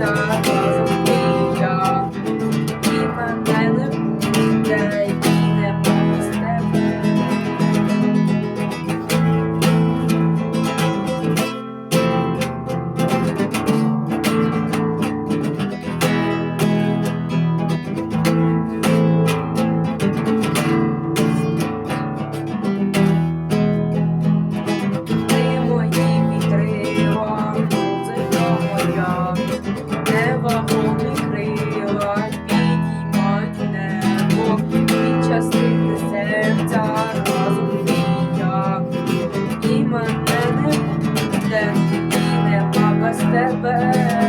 Bye. без тебе.